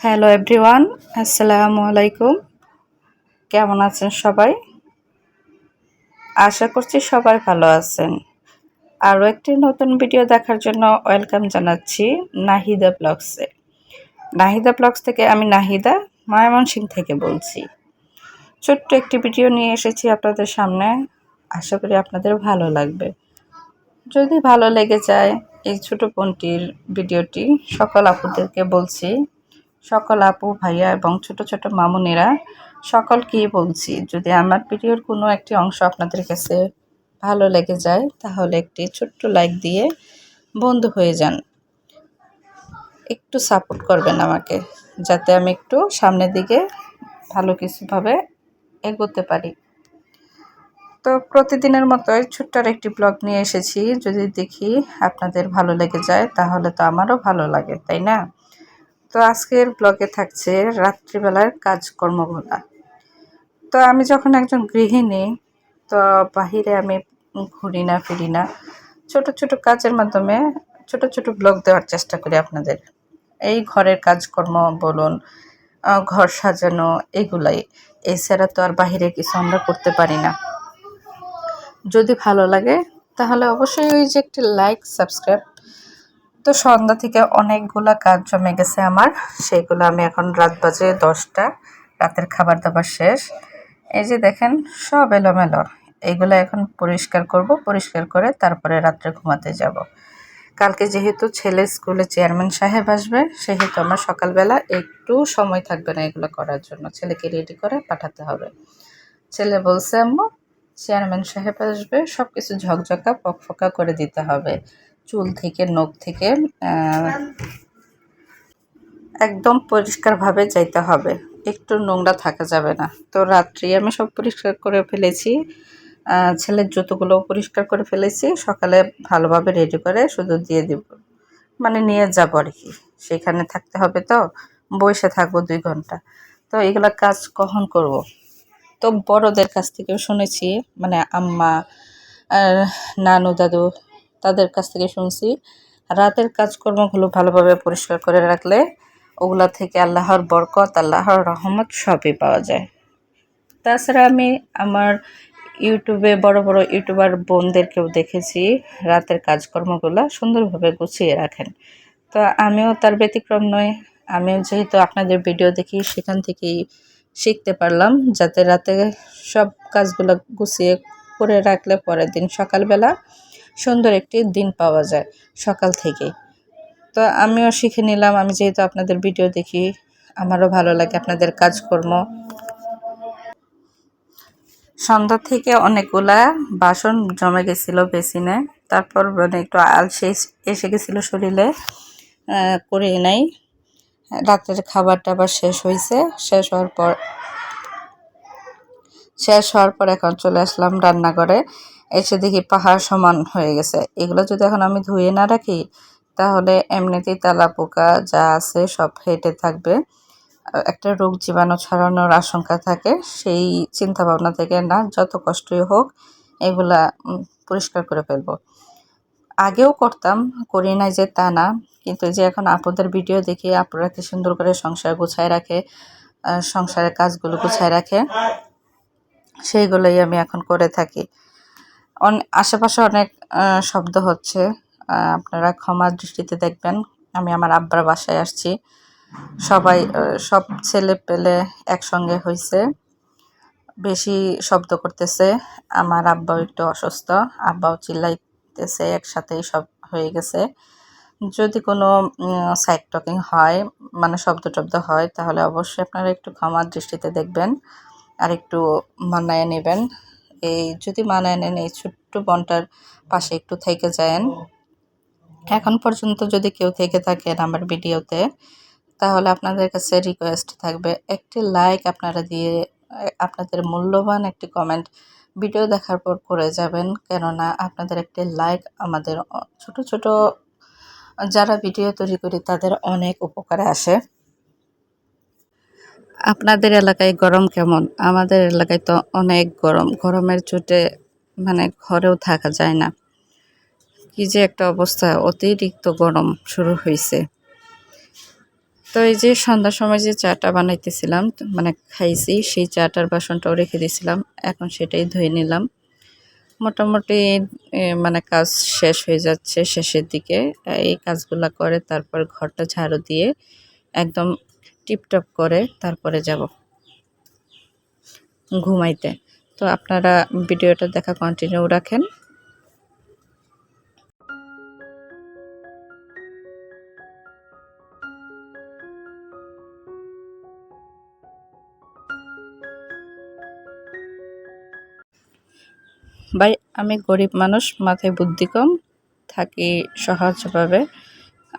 Hello everyone আসসালামু আলাইকুম কেমন আছেন সবাই? আশা করছি সবাই ভালো আছেন। আরও একটি নতুন ভিডিও দেখার জন্য ওয়েলকাম জানাচ্ছি নাহিদা ব্লগসে। নাহিদা ব্লগস থেকে আমি নাহিদা ময়মনসিং থেকে বলছি। ছোট্ট একটি ভিডিও নিয়ে এসেছি আপনাদের সামনে। আশা করি আপনাদের ভালো লাগবে। যদি ভালো লেগে যায় এই ছোট বোনটির ভিডিওটি, সকল আপুদেরকে বলছি সকল আপু, ভাইয়া এবং ছোট ছোট মামুনিরা সকলকেই বলছি, যদি আমার ভিডিওর কোনো একটি অংশ আপনাদের কাছে ভালো লেগে যায়, তাহলে একটি ছোট্ট লাইক দিয়ে বন্ধু হয়ে যান। একটু সাপোর্ট করবেন আমাকে, যাতে আমি একটু সামনের দিকে ভালো কিছুভাবে এগোতে পারি। তো প্রতিদিনের মতোই ছোট্টার একটি ব্লগ নিয়ে এসেছি, যদি দেখি আপনাদের ভালো লেগে যায়, তাহলে তো আমারও ভালো লাগে, তাই না? তো আজকের ব্লগে থাকছে রাত্রিবেলার কাজকর্মগুলা। তো আমি যখন একজন গৃহিণী, তো বাহিরে আমি ঘুরি না ফিরি না ছোট ছোট কাজের মাধ্যমে ছোট ছোট ব্লগ দেওয়ার চেষ্টা করি আপনাদের। এই ঘরের কাজকর্ম বলুন ঘর সাজানো এগুলাই। এছাড়া তো আর বাহিরে কিছু আমরা করতে পারি না। যদি ভালো লাগে, তাহলে অবশ্যই ওই যে একটি লাইক সাবস্ক্রাইব তো সন্ধ্যা থেকে অনেকগুলা কাজ জমে গেছে আমার। সেইগুলো আমি এখন রাত বাজে দশটা, রাতের খাবার দাবার শেষ। এই যে দেখেন, সব এলোমেলো। এইগুলো এখন পরিষ্কার করব, পরিষ্কার করে তারপরে রাত্রে ঘুমাতে যাব। কালকে যেহেতু ছেলে স্কুলে চেয়ারম্যান সাহেব আসবে, সেহেতু আমার সকালবেলা একটু সময় থাকবে না এগুলো করার জন্য। ছেলেকে রেডি করে পাঠাতে হবে। ছেলে বলছে, আম্মু, চেয়ারম্যান সাহেব আসবে সব কিছু ঝকঝকা, পকফকা করে দিতে হবে। চুল থেকে, নখ থেকে একদম পরিষ্কারভাবে যাইতে হবে। একটু নোংরা থাকা যাবে না। তো রাত্রি আমি সব পরিষ্কার করে ফেলেছি। ছেলের জুতোগুলো পরিষ্কার করে ফেলেছি। সকালে ভালোভাবে রেডি করে শুধু দিয়ে দিব। মানে নিয়ে যাব আর কি। সেখানে থাকতে হবে তো। বসে থাকব দুই ঘণ্টা। তো এগুলো কাজ কখন করব। তো বড়দের কাছ থেকেও শুনেছি মানে আম্মা নানু দাদু তাদের কাছ থেকে শুনছি। রাতের কাজকর্মগুলো ভালোভাবে পরিষ্কার করে রাখলে ওগুলা থেকে আল্লাহর বরকত, আল্লাহর রহমত সবই পাওয়া যায়। তাছাড়া আমি আমার ইউটিউবে বড় বড় ইউটিউবার বোনদেরকেও দেখেছি, রাতের কাজকর্মগুলো সুন্দরভাবে গুছিয়ে রাখেন। তো আমিও তার ব্যতিক্রম নই, আমিও যেহেতু আপনাদের ভিডিও দেখি, সেখান থেকেই শিখতে পারলাম যাতে রাতে সব কাজগুলো গুছিয়ে করে রাখলে পরের দিন সকালবেলা সুন্দর একটি দিন পাওয়া যায় সকাল থেকে তো আমিও শিখে নিলাম, আমি যেহেতু আপনাদের ভিডিও দেখি, আমারও ভালো লাগে আপনাদের কাজকর্ম। সন্ধ্যা থেকে অনেকগুলা বাসন জমে গেছিল বেসিনে, তারপর মানে একটু আলসে এসে গেছিল শরীরে করে নাই। রাতের খাবার টাবার শেষ হয়েছে, শেষ হওয়ার পর, শেষ হওয়ার পর এখন চলে আসলাম রান্নাঘরে। এসে দেখি পাহাড় সমান হয়ে গেছে। এগুলো যদি এখন আমি ধুয়ে না রাখি, তাহলে এমনিতেই তালা, পোকা যা আছে সব হেঁটে থাকবে। একটা রোগ জীবাণু ছড়ানোর আশঙ্কা থাকে, সেই চিন্তা ভাবনা থেকে না, যত কষ্টই হোক, এগুলা পরিষ্কার করে ফেলব। আগেও করতাম, করি নাই যে তা না, কিন্তু যে এখন আপুদের ভিডিও দেখি, আপুরা কি সুন্দর করে সংসার গুছায় রাখে সংসারের কাজগুলো গুছায় রাখে, সেইগুলোই আমি এখন করে থাকি। আশেপাশে অনেক শব্দ হচ্ছে। আপনারা ক্ষমার দৃষ্টিতে দেখবেন। আমি আমার আব্বার বাসায় আসছি। সবাই সব ছেলে পেলে একসঙ্গে হয়েছে বেশি শব্দ করতেছে। আমার আব্বাও একটু অসুস্থ। আব্বাও চিল্লাইতেছে, একসাথেই সব হয়ে গেছে। যদি কোনো সাইড টকিং হয় মানে শব্দ টব্দ হয়, তাহলে অবশ্যই আপনারা একটু ক্ষমার দৃষ্টিতে দেখবেন। আর একটু মানায় নেবেন। এই যদি মানায় নেন, এই ছোট্ট বনটার পাশে একটু থেকে যায়েন। এখন পর্যন্ত যদি কেউ থেকে থাকেন আমার ভিডিওতে, তাহলে আপনাদের কাছে রিকোয়েস্ট থাকবে একটি লাইক আপনারা দিয়ে, আপনাদের মূল্যবান একটি কমেন্ট ভিডিও দেখার পর করে যাবেন। কেননা আপনাদের একটি লাইক আমাদের ছোট ছোট যারা ভিডিও তৈরি করি তাদের অনেক উপকারে আসে। আপনাদের এলাকায় গরম কেমন? আমাদের এলাকায় তো অনেক গরম। গরমের চোটে মানে ঘরেও থাকা যায় না। কি যে একটা অবস্থা, অতিরিক্ত গরম শুরু হয়েছে তো এই যে সন্ধ্যার সময় যে চাটা বানাইতেছিলাম মানে খাইছি, সেই চাটার বাসনটাও রেখে দিয়েছিলাম। এখন সেটাই ধুয়ে নিলাম। মোটামুটি মানে কাজ শেষ হয়ে যাচ্ছে শেষের দিকে। এই কাজগুলা করে তারপর ঘরটা ঝাড়ু দিয়ে একদম টিপটপ করে তারপরে যাব ঘুমাইতে। তো আপনারা ভিডিওটা দেখা কন্টিনিউ রাখেন। ভাই, আমি গরিব মানুষ, মাথায় বুদ্ধি কম, থাকি সহজভাবে।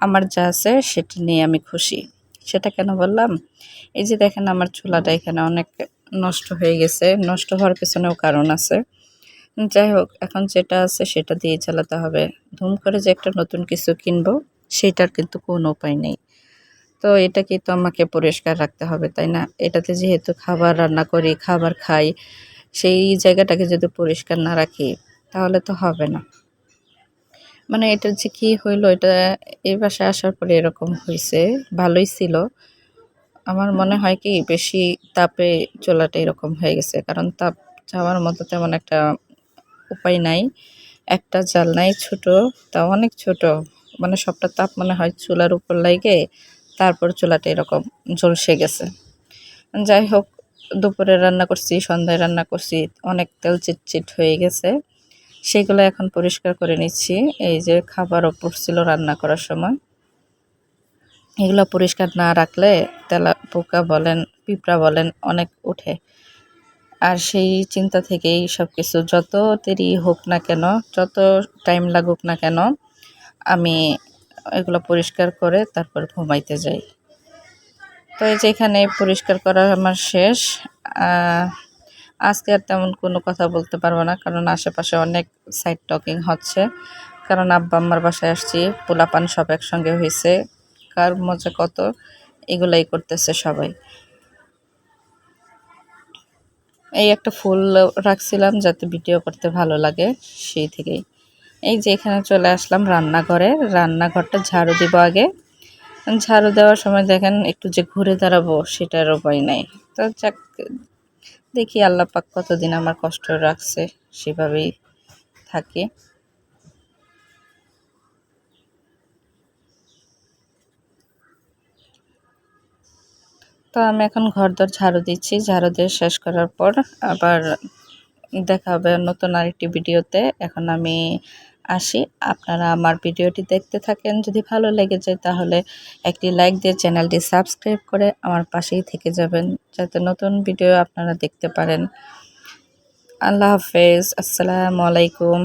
আমার যা আছে সেটা নিয়ে আমি খুশি। সেটা কেন বললাম? এই যে দেখেন আমার চুলাটা এখানে অনেক নষ্ট হয়ে গেছে, নষ্ট হওয়ার পেছনেও কারণ আছে। যাই হোক, এখন যেটা আছে সেটা দিয়ে চালাতে হবে। ধুম করে যে একটা নতুন কিছু কিনবো, সেটার কিন্তু কোনো উপায় নেই। তো এটাকে তো আমাকে পরিষ্কার রাখতে হবে, তাই না? এটাতে যেহেতু খাবার রান্না করি, খাবার খাই, সেই জায়গাটাকে যদি পরিষ্কার না রাখি, তাহলে তো হবে না। মানে এটা যে কি হইল, এটা এই বাসায় আসার পরে এরকম হয়েছে ভালোই ছিল। আমার মনে হয় কি, বেশি তাপে চোলাটা এরকম হয়ে গেছে, কারণ তাপ যাওয়ার মতো তেমন একটা উপায় নাই। একটা জাল নাই ছোট তা অনেক ছোট। মানে সবটা তাপ মনে হয় চুলার উপর লাগে তারপর চুলাটা এরকম ঝলসে গেছে। যাই হোক, দুপুরে রান্না করছি, সন্ধ্যায় রান্না করছি, অনেক তেল চিটচিট হয়ে গেছে। সেগুলো এখন পরিষ্কার করে নিচ্ছি। এই যে খাবার ওপর ছিল রান্না করার সময়। এগুলো পরিষ্কার না রাখলে তেলা পোকা বলেন, পিঁপড়া বলেন, অনেক উঠে আর সেই চিন্তা থেকেই সব কিছু যত দেরি হোক না কেন, যত টাইম লাগুক না কেন, আমি এগুলো পরিষ্কার করে তারপর ঘুমাইতে যাই। তো এই যে এখানে পরিষ্কার করা আমার শেষ। আজকে আর তেমন কোনো কথা বলতে পারব না, কারণ আশেপাশে অনেক সাইড টকিং হচ্ছে। কারণ আব্বা আম্মার বাসায় আসছি, পোলাপান সব একসঙ্গে হয়েছে, কার মজা কত, এগুলাই করতেছে সবাই। এই একটা ফুল রাখছিলাম যাতে ভিডিও করতে ভালো লাগে, সেই থেকেই। এই যে এখানে চলে আসলাম রান্নাঘরে, রান্নাঘরটা ঝাড়ু দিব আগে। ঝাড়ু দেওয়ার সময় দেখেন একটু যে ঘুরে দাঁড়াবো সেটার উপায় নাই। তো যাক দেখি আল্লাহ পাক কতদিন আমার কষ্ট রাখছে, সেভাবেই থাকি। তো আমি এখন ঘর দর ঝাড়ু দিচ্ছি, ঝাড়ু দিয়ে শেষ করার পর আবার দেখা হবে নতুন আরেকটি ভিডিওতে। এখন আমি আসি। আপনারা আমার ভিডিওটি দেখতে থাকেন। যদি ভালো লেগে যায় তাহলে একটি লাইক দিয়ে চ্যানেলটি সাবস্ক্রাইব করে আমার পাশেই থেকে যাবেন, যাতে নতুন ভিডিও আপনারা দেখতে পারেন। আল্লাহ হাফেজ। আসসালামু আলাইকুম।